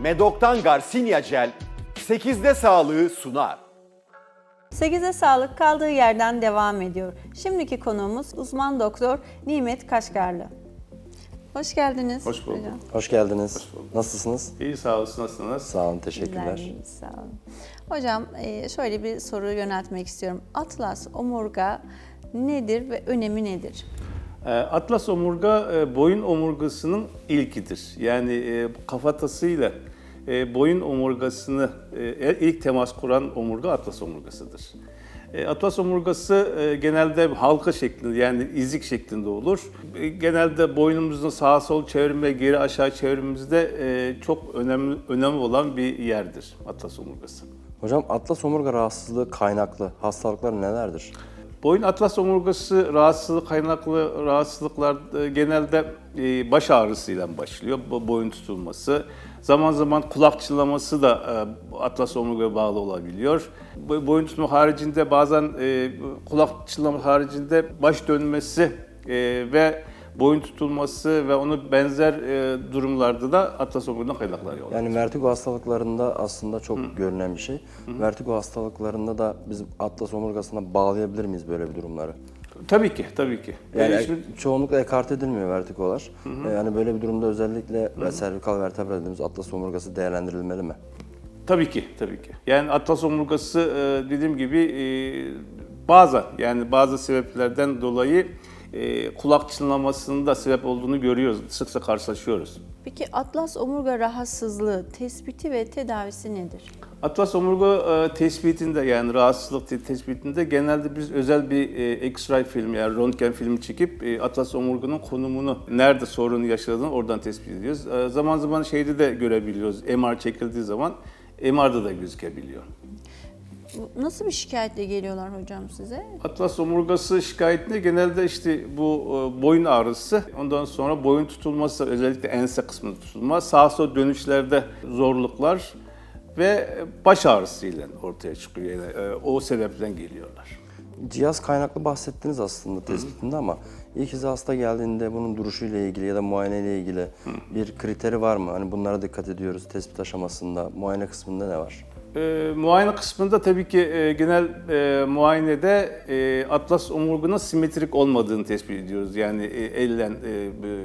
Medok'tan Garcinia Gel 8'de sağlığı sunar. 8'e sağlık kaldığı yerden devam ediyor. Şimdiki konuğumuz uzman doktor Nimet Kaşgarlı. Hoş geldiniz. Hoş bulduk. hocam. Hoş geldiniz. Nasılsınız? İyi sağ olsun, nasılsınız? Sağ olun, teşekkürler. iyiyiz, sağ olun. Hocam e, şöyle bir soru yöneltmek istiyorum. Atlas omurga nedir ve önemi nedir? Ee, Atlas omurga e, boyun omurgasının ilkidir. Yani e, kafatasıyla e, boyun omurgasını ilk temas kuran omurga atlas omurgasıdır. Atlas omurgası genelde halka şeklinde yani izik şeklinde olur. Genelde boynumuzun sağa sol çevirme, geri aşağı çevirmemizde çok önemli önemli olan bir yerdir atlas omurgası. Hocam atlas omurga rahatsızlığı kaynaklı hastalıklar nelerdir? Boyun atlas omurgası rahatsızlık kaynaklı rahatsızlıklar e, genelde e, baş ağrısıyla başlıyor. Boyun tutulması. Zaman zaman kulak çınlaması da e, atlas omurgaya bağlı olabiliyor. Boyun tutma haricinde bazen kulak çınlama haricinde baş dönmesi ve boyun tutulması ve onu benzer e, durumlarda da atlas omurgadan kaynaklanıyor. Yani vertigo hastalıklarında aslında çok görülen bir şey. Vertigo hastalıklarında da biz atlas omurgasına bağlayabilir miyiz böyle bir durumları? Tabii ki, tabii ki. Yani E, şimdi- çoğunlukla ekart edilmiyor vertigolar. Ee, Yani böyle bir durumda özellikle ve servikal vertebra dediğimiz atlas omurgası değerlendirilmeli mi? Tabii ki, tabii ki. Yani atlas omurgası e, dediğim gibi e, bazen yani bazı sebeplerden dolayı e, kulak çınlamasında sebep olduğunu görüyoruz. Sık sık karşılaşıyoruz. Peki atlas omurga rahatsızlığı tespiti ve tedavisi nedir? Atlas omurga e, tespitinde yani rahatsızlık te- tespitinde genelde biz özel bir e, X-ray filmi yani röntgen filmi çekip e, atlas omurganın konumunu, nerede sorunu yaşadığını oradan tespit ediyoruz. E, zaman zaman şeyde de görebiliyoruz. MR çekildiği zaman MR'da da gözükebiliyor. Nasıl bir şikayetle geliyorlar hocam size? Atlas omurgası şikayetinde genelde işte bu e, boyun ağrısı, ondan sonra boyun tutulması, özellikle ense kısmında tutulma, sağa sola dönüşlerde zorluklar ve baş ağrısıyla ortaya çıkıyor. Yani, e, o sebepten geliyorlar. Cihaz kaynaklı bahsettiniz aslında tespitinde ama ilk kez hasta geldiğinde bunun duruşuyla ilgili ya da muayene ile ilgili bir kriteri var mı? Hani bunlara dikkat ediyoruz tespit aşamasında, muayene kısmında ne var? E, muayene kısmında tabii ki e, genel e, muayenede e, atlas omurgunun simetrik olmadığını tespit ediyoruz. Yani e, elle e,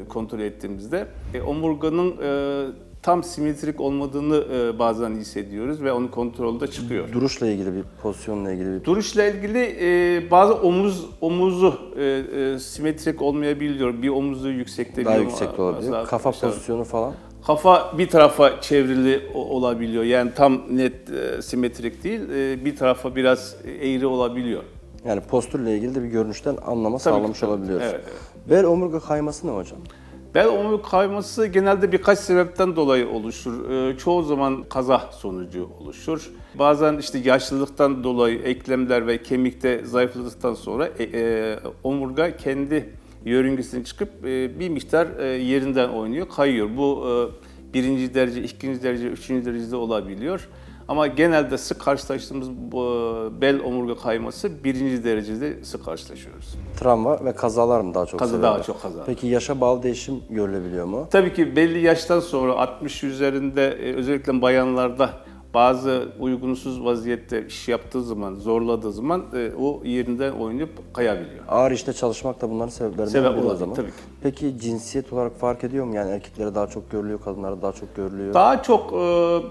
kontrol ettiğimizde e, omurganın e, tam simetrik olmadığını e, bazen hissediyoruz ve onun kontrolde çıkıyor. Duruşla ilgili bir pozisyonla ilgili bir Duruşla ilgili e, bazı omuz omuzu e, e, simetrik olmayabiliyor. Bir omuzu yüksekte daha bir yüksekte olabilir. mesela- Kafa pozisyonu falan. Kafa bir tarafa çevrili olabiliyor. Yani tam net e, simetrik değil. E, bir tarafa biraz eğri olabiliyor. Yani postürle ilgili de bir görünüşten anlama Tabii sağlamış olabiliyoruz. Evet, evet. Bel omurga kayması ne hocam? Bel omurga kayması genelde birkaç sebepten dolayı oluşur. Ee, çoğu zaman kaza sonucu oluşur. Bazen işte yaşlılıktan dolayı eklemler ve kemikte zayıfladıktan sonra e, e, omurga kendi yörüngesine çıkıp e, bir miktar e, yerinden oynuyor, kayıyor. Bu e, birinci derece, ikinci derece, üçüncü derecede olabiliyor. Ama genelde sık karşılaştığımız bu bel omurga kayması birinci derecede sık karşılaşıyoruz. Travma ve kazalar mı daha çok Kaza daha çok kaza. Peki yaşa bağlı değişim görülebiliyor mu? Tabii ki belli yaştan sonra 60 üzerinde özellikle bayanlarda bazı uygunsuz vaziyette iş yaptığı zaman, zorladığı zaman e, o yerinden oynayıp kayabiliyor. Ağır işte çalışmak da bunların sebeplerinden Sebep biri o olabilir, zaman. tabii ki. Peki cinsiyet olarak fark ediyor mu? Yani erkeklere daha çok görülüyor, kadınlara daha çok görülüyor. Daha çok e,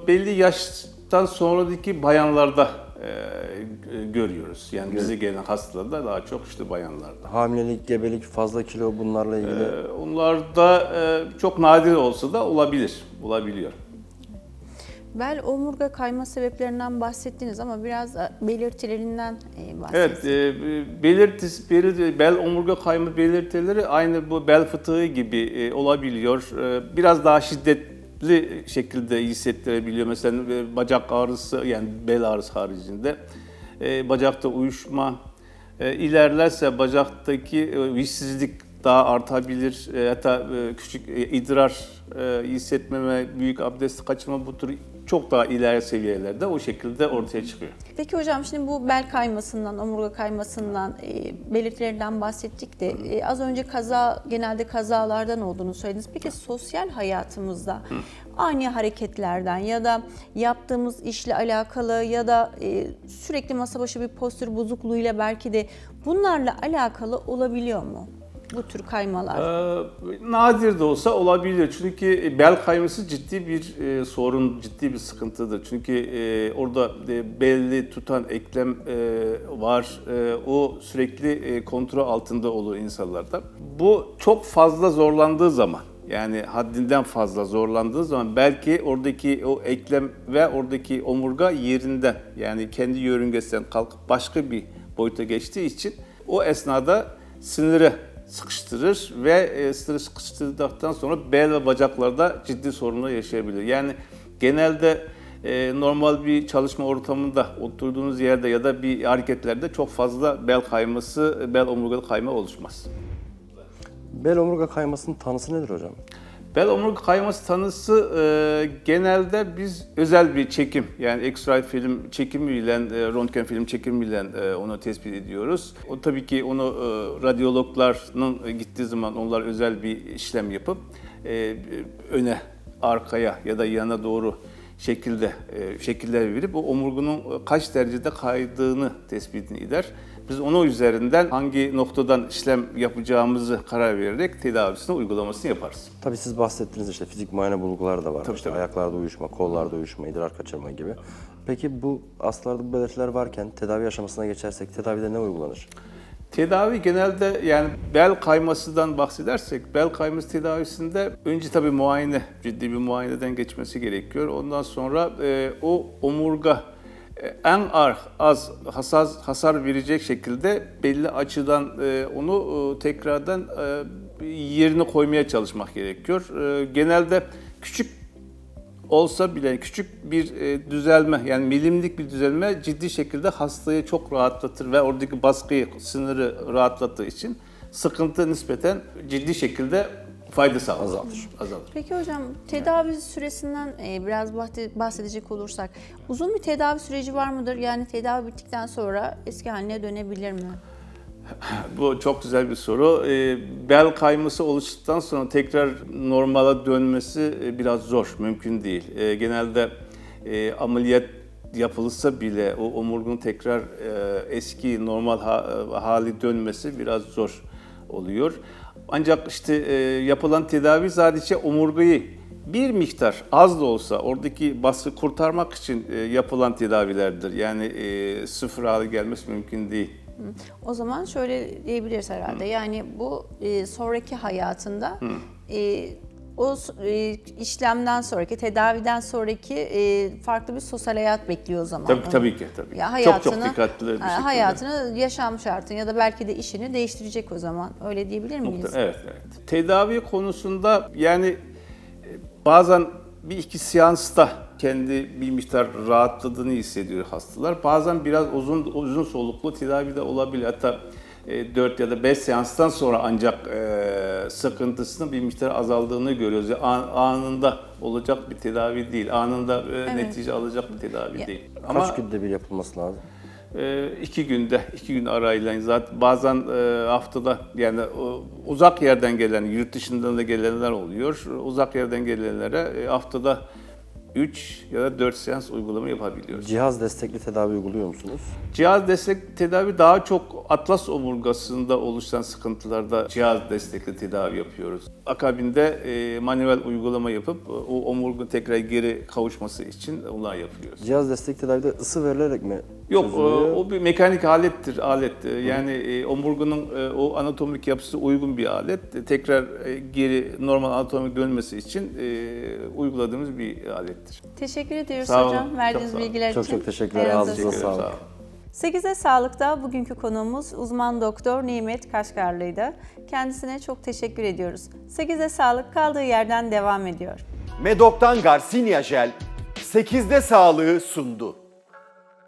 belli yaştan sonraki bayanlarda e, görüyoruz. Yani bize gelen hastalarda daha çok işte bayanlarda. Hamilelik, gebelik, fazla kilo bunlarla ilgili. E, Onlarda e, çok nadir olsa da olabilir, olabiliyor. Bel omurga kayma sebeplerinden bahsettiniz ama biraz belirtilerinden e, bahsedin. Evet, e, belirtisi, belirti, bel omurga kayma belirtileri aynı bu bel fıtığı gibi e, olabiliyor. E, biraz daha şiddetli şekilde hissettirebiliyor. Mesela e, bacak ağrısı, yani bel ağrısı haricinde. E, bacakta uyuşma, e, ilerlerse bacaktaki e, işsizlik daha artabilir. E, hatta e, küçük e, idrar e, hissetmeme, büyük abdest kaçırma bu tür çok daha ileri seviyelerde o şekilde ortaya çıkıyor. Peki hocam şimdi bu bel kaymasından, omurga kaymasından, e, belirtilerinden bahsettik de e, az önce kaza, genelde kazalardan olduğunu söylediniz. Peki sosyal hayatımızda ani hareketlerden ya da yaptığımız işle alakalı ya da e, sürekli masa başı bir postür bozukluğuyla belki de bunlarla alakalı olabiliyor mu? Bu tür kaymalar. Ee, nadir de olsa olabilir. Çünkü bel kayması ciddi bir e, sorun, ciddi bir sıkıntıdır. Çünkü e, orada e, belli tutan eklem e, var. E, o sürekli e, kontrol altında olur insanlarda. Bu çok fazla zorlandığı zaman yani haddinden fazla zorlandığı zaman belki oradaki o eklem ve oradaki omurga yerinden yani kendi yörüngesinden kalkıp başka bir boyuta geçtiği için o esnada siniri sıkıştırır ve e, siniri sıkıştırdıktan sonra bel ve bacaklarda ciddi sorunlar yaşayabilir. Yani genelde e, normal bir çalışma ortamında oturduğunuz yerde ya da bir hareketlerde çok fazla bel kayması, bel omurgalı kayma oluşmaz. Bel omurga kaymasının tanısı nedir hocam? Bel omurga kayması tanısı e, genelde biz özel bir çekim yani X-ray film çekimiyle, e, röntgen film çekimiyle e, onu tespit ediyoruz. O tabii ki onu e, radyologların gittiği zaman onlar özel bir işlem yapıp e, öne, arkaya ya da yana doğru şekilde e, şekiller verip o omurgunun kaç derecede kaydığını tespitini eder. Biz onun üzerinden hangi noktadan işlem yapacağımızı karar vererek tedavisini uygulamasını yaparız. Tabii siz bahsettiniz işte fizik muayene bulguları da var. Tabii, işte tabii. ayaklarda uyuşma, kollarda uyuşma, idrar kaçırma gibi. Peki bu hastalarda bu belirtiler varken tedavi aşamasına geçersek tedavide ne uygulanır? Tedavi genelde yani bel kaymasından bahsedersek bel kayması tedavisinde önce tabii muayene, ciddi bir muayeneden geçmesi gerekiyor. Ondan sonra e, o omurga e, en az hasar, hasar verecek şekilde belli açıdan e, onu e, tekrardan e, yerine koymaya çalışmak gerekiyor. E, genelde küçük olsa bile küçük bir e, düzelme yani milimlik bir düzelme ciddi şekilde hastayı çok rahatlatır ve oradaki baskıyı, sınırı rahatlattığı için sıkıntı nispeten ciddi şekilde fayda sağlar. Azalır. Azalır. Peki hocam tedavi süresinden e, biraz bahsedecek olursak uzun bir tedavi süreci var mıdır? Yani tedavi bittikten sonra eski haline dönebilir mi? Bu çok güzel bir soru. E, bel kayması oluştuktan sonra tekrar normala dönmesi e, biraz zor, mümkün değil. E, genelde e, ameliyat yapılırsa bile o omurgunun tekrar e, eski normal ha- hali dönmesi biraz zor oluyor. Ancak işte yapılan tedavi sadece omurgayı bir miktar az da olsa oradaki baskı kurtarmak için yapılan tedavilerdir. Yani sıfır hale gelmesi mümkün değil. O zaman şöyle diyebiliriz herhalde. Yani bu e, sonraki hayatında e, o e, işlemden sonraki, tedaviden sonraki e, farklı bir sosyal hayat bekliyor o zaman. Tabii tabii ki tabii. Ya çok hayatını, çok dikkatli bir şekilde. hayatını, yaşam şartını ya da belki de işini değiştirecek o zaman. Öyle diyebilir miyiz? Evet, evet. Tedavi konusunda yani e, bazen bir iki seansta kendi bir miktar rahatladığını hissediyor hastalar. Bazen biraz uzun uzun soluklu tedavi de olabilir. Hatta 4 ya da 5 seanstan sonra ancak e, sıkıntısının bir miktar azaldığını görüyoruz. Yani anında olacak bir tedavi değil. Anında e, netice alacak bir tedavi Ya- değil. Kaç günde bir yapılması lazım? E, iki günde, iki gün arayla zaten bazen e, haftada yani o, uzak yerden gelen, yurt dışından da gelenler oluyor. Uzak yerden gelenlere e, haftada 3 ya da 4 seans uygulama yapabiliyoruz. Cihaz destekli tedavi uyguluyor musunuz? Cihaz destek tedavi daha çok atlas omurgasında oluşan sıkıntılarda cihaz destekli tedavi yapıyoruz. Akabinde e, manuel uygulama yapıp o omurga tekrar geri kavuşması için onlar yapıyoruz. Cihaz destekli tedavide ısı verilerek mi Yok o, çözülüyor? o bir mekanik alettir alet. Yani e, omurgunun e, o anatomik yapısı uygun bir alet. E, Tekrar e, geri normal anatomik dönmesi için e, uyguladığımız bir alettir. Teşekkür ediyoruz Sağ olun. hocam verdiğiniz Çok sağ olun. bilgiler Çok için. çok teşekkürler. Ayağınıza Ağzınıza Teşekkür ederim, sağlık. sağ olun. 8'e Sağlık'ta bugünkü konuğumuz uzman doktor Nimet Kaşgarlı'ydı. Kendisine çok teşekkür ediyoruz. 8'e Sağlık kaldığı yerden devam ediyor. Medok'tan Garcinia Jel 8'de sağlığı sundu.